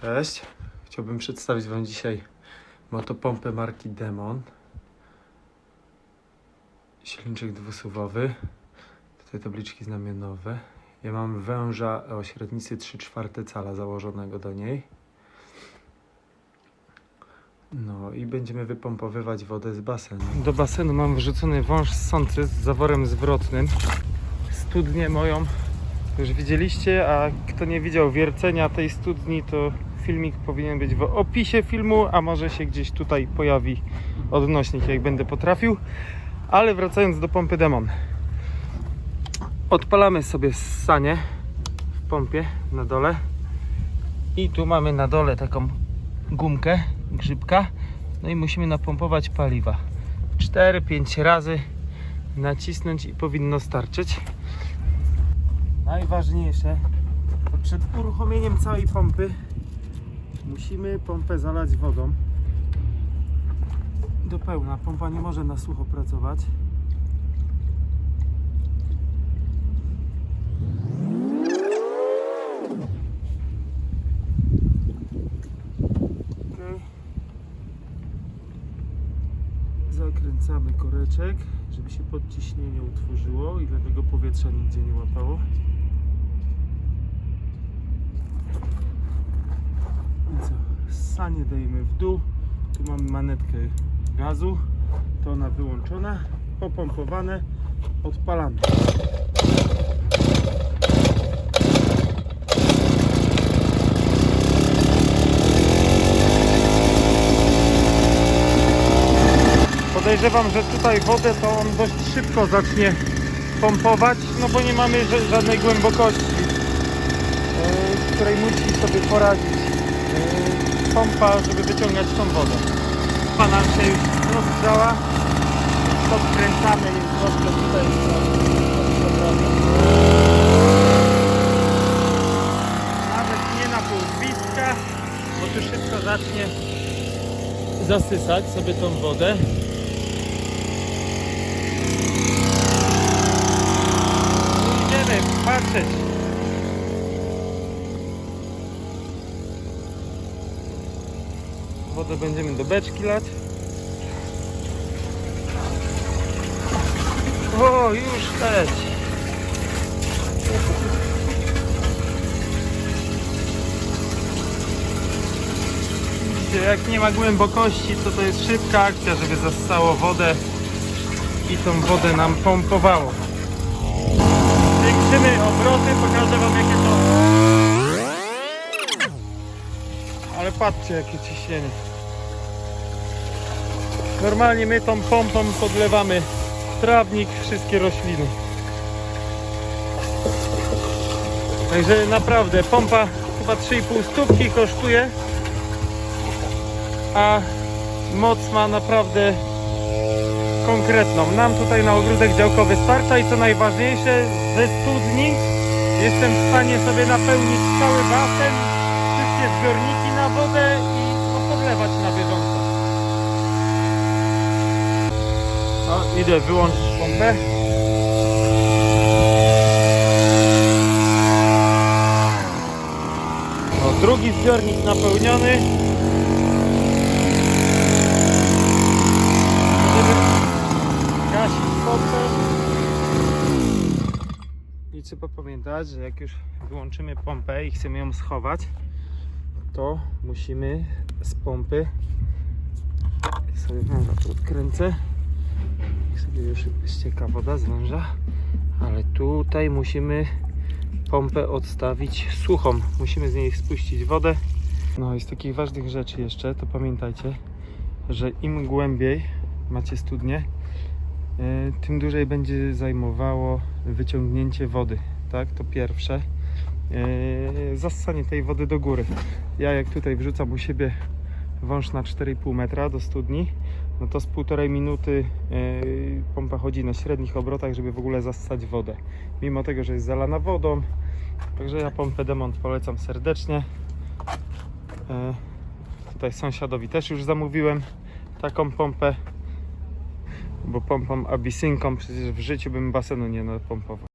Cześć. Chciałbym przedstawić Wam dzisiaj motopompę marki Demon. Silniczek dwusuwowy. Tutaj tabliczki znamionowe. Ja mam węża o średnicy 3 czwarte cala założonego do niej. No i będziemy wypompowywać wodę z basenu. Do basenu mam wrzucony wąż sący z zaworem zwrotnym. Studnię moją już widzieliście, a kto nie widział wiercenia tej studni, to filmik powinien być w opisie filmu, a może się gdzieś tutaj pojawi odnośnik, jak będę potrafił. Ale wracając do pompy Demon. Odpalamy sobie sanie w pompie na dole. I tu mamy na dole taką gumkę, grzybka. No i musimy napompować paliwa. 4-5 razy nacisnąć i powinno starczyć. Najważniejsze, przed uruchomieniem całej pompy musimy pompę zalać wodą do pełna. Pompa nie może na sucho pracować. Zakręcamy koreczek, żeby się podciśnienie utworzyło i dlatego powietrza nigdzie nie łapało. I co? Sanie dajemy w dół. Tu mamy manetkę gazu. To ona wyłączona, popompowane. Odpalamy. Podejrzewam, że tutaj wodę to on dość szybko zacznie pompować, no bo nie mamy ża- żadnej głębokości, w której musi sobie poradzić pompa, żeby wyciągać tą wodę. Pompa nam się już rozgrzała, podkręcamy ją troszkę tutaj. Nawet nie na pół gwizdka, bo tu szybko zacznie zasysać sobie tą wodę. Idziemy patrzeć. Wodę będziemy do beczki lać. O, już leci. Jak nie ma głębokości, to to jest szybka akcja, żeby zastało wodę i tą wodę nam pompowało. Zwiększymy obroty, pokażę wam patrzcie jakie ciśnienie. Normalnie my tą pompą podlewamy trawnik, wszystkie rośliny. Także naprawdę pompa chyba 3,5 stówki kosztuje, a moc ma naprawdę konkretną. Nam tutaj na ogródek działkowy starcza i co najważniejsze, ze studni jestem w stanie sobie napełnić cały basen, wszystkie zbiorniki na wodę i podlewać na bieżąco. No, idę wyłączyć pompę. No, drugi zbiornik napełniony. Gasić pompę. I trzeba pamiętać, że jak już wyłączymy pompę i chcemy ją schować, to musimy z pompy sobie węża tu odkręcę. Sobie już ścieka woda z węża, ale tutaj musimy pompę odstawić suchą. Musimy z niej spuścić wodę. No i z takich ważnych rzeczy jeszcze, to pamiętajcie, że im głębiej macie studnię, e, tym dłużej będzie zajmowało wyciągnięcie wody. Tak, to pierwsze. E, Zassanie tej wody do góry. Ja jak tutaj wrzucam u siebie wąż na 4,5 metra do studni, no to z półtorej minuty e, pompa chodzi na średnich obrotach, żeby w ogóle zassać wodę. Mimo tego, że jest zalana wodą. Także ja pompę Demont polecam serdecznie. E, Tutaj sąsiadowi też już zamówiłem taką pompę, bo pompą abysynką przecież w życiu bym basenu nie napompował.